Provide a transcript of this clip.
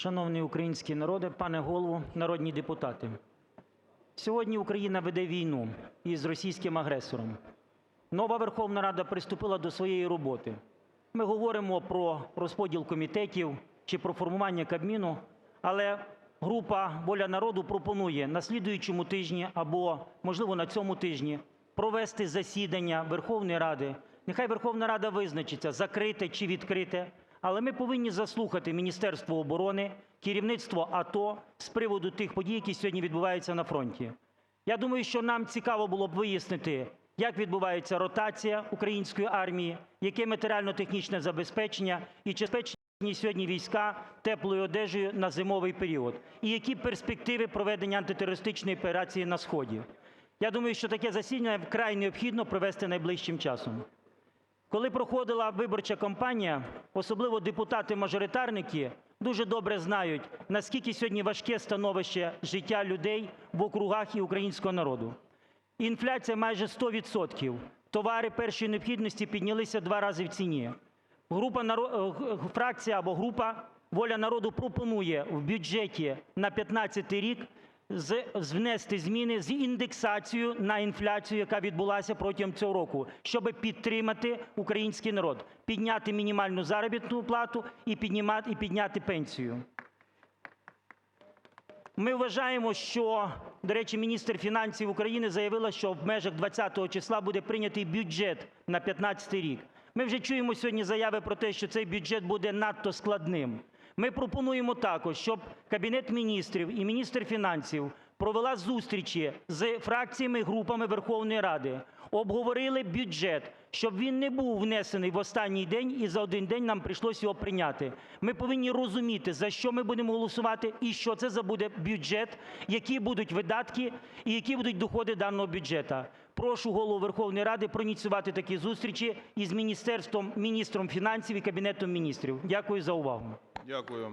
Шановний український народе, пане Голово, народні депутати! Сьогодні Україна веде війну із російським агресором. Нова Верховна Рада приступила до своєї роботи. Ми говоримо про розподіл комітетів чи про формування Кабміну, але група "Воля народу" пропонує на слідуючому тижні або, можливо, на цьому тижні провести засідання Верховної Ради. Нехай Верховна Рада визначиться, закрите чи відкрите, але ми повинні заслухати Міністерство оборони, керівництво АТО з приводу тих подій, які сьогодні відбуваються на фронті. Я думаю, що нам цікаво було б вияснити, як відбувається ротація української армії, яке матеріально-технічне забезпечення і чи забезпечені сьогодні війська теплою одежею на зимовий період, і які перспективи проведення антитерористичної операції на сході. Я думаю, що таке засідання вкрай необхідно провести найближчим часом. Коли проходила виборча кампанія, особливо депутати-мажоритарники дуже добре знають, наскільки сьогодні важке становище життя людей в округах і українського народу. Інфляція майже 100 відсотків, товари першої необхідності піднялися два рази в ціні. Група е, фракція або група "Воля народу" пропонує в бюджеті на 15-й рік внести зміни з індексацією на інфляцію, яка відбулася протягом цього року, щоби підтримати український народ, підняти мінімальну заробітну плату і підняти пенсію. Ми вважаємо, що, до речі, міністр фінансів України заявила, що в межах 20 числа буде прийнятий бюджет на 15-й рік. Ми вже чуємо сьогодні заяви про те, що цей бюджет буде надто складним. Ми пропонуємо також, щоб Кабінет Міністрів і міністр фінансів провела зустрічі з фракціями і групами Верховної Ради, обговорили бюджет, щоб він не був внесений в останній день і за один день нам прийшлось його прийняти. Ми повинні розуміти, за що ми будемо голосувати і що це за буде бюджет, які будуть видатки і які будуть доходи даного бюджету. Прошу Голову Верховної Ради проініціювати такі зустрічі із міністерством, міністром фінансів і Кабінетом Міністрів. Дякую за увагу. Дякую.